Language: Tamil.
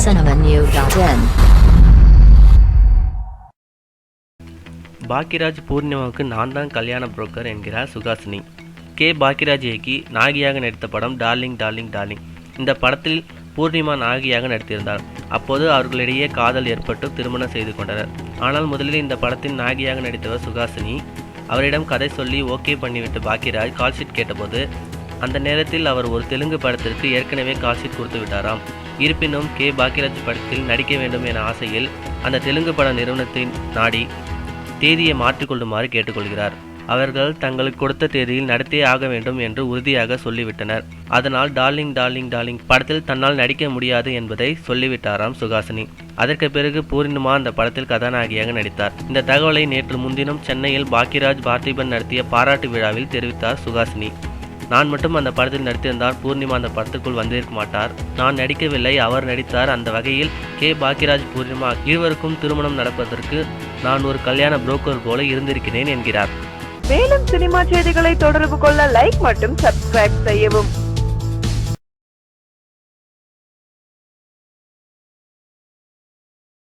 cinemanew.in பாக்கியராஜ் பூர்ணிமாவுக்கு நான் தான் கல்யாண புரோக்கர் என்கிறார் சுகாசினி. கே. பாக்கியராஜ் இயக்கி நாகியாக நடித்த படம் டார்லிங் டார்லிங் டார்லிங் இந்த படத்தில் பூர்ணிமா நாகியாக நடித்திருந்தார். அப்போது அவர்களிடையே காதல் ஏற்பட்டு திருமணம் செய்து கொண்டனர். ஆனால் முதலில் இந்த படத்தின் நாகியாக நடித்தவர் சுகாசினி. அவரிடம் கதை சொல்லி ஓகே பண்ணிவிட்டு பாக்கியராஜ் கால்ஷீட் கேட்டபோது அந்த நேரத்தில் அவர் ஒரு தெலுங்கு படத்திற்கு ஏற்கனவே கால்ஷீட் கொடுத்து விட்டாராம். இருப்பினும் கே. பாக்கியராஜ் படத்தில் நடிக்க வேண்டும் என ஆசையில் அந்த தெலுங்கு பட நிறுவனத்தை நாடி தேதியை மாற்றிக்கொள்ளுமாறு கேட்டுக்கொள்கிறார். அவர்கள் தங்களுக்கு கொடுத்த தேதியில் நடத்தே ஆக வேண்டும் என்று உறுதியாக சொல்லிவிட்டனர். அதனால் டார்லிங் டார்லிங் டார்லிங் படத்தில் தன்னால் நடிக்க முடியாது என்பதை சொல்லிவிட்டாராம் சுகாசினி. அதற்கு பிறகு பூர்ணிமா அந்த படத்தில் கதாநாயகியாக நடித்தார். இந்த தகவலை நேற்று முன்தினம் சென்னையில் பாக்கியராஜ் பார்த்திபன் நடத்திய பாராட்டு விழாவில் தெரிவித்தார் சுகாசினி. நான் மட்டும் அந்த படத்தில் நடித்திருந்தால் பூர்ணிமா அந்த படத்துக்குள் வந்திருக்க மாட்டார். நான் நடிக்கவில்லை அவர் நடித்தார். அந்த வகையில் கே. பாக்கியராஜ் பூர்ணிமா இருவருக்கும் திருமணம் நடப்பதற்கு நான் ஒரு கல்யாண புரோக்கர் போல இருந்திருக்கிறேன் என்கிறார். மேலும் சினிமா செய்திகளை தொடர்பு கொள்ள லைக் மற்றும் சப்ஸ்கிரைப் செய்யவும்.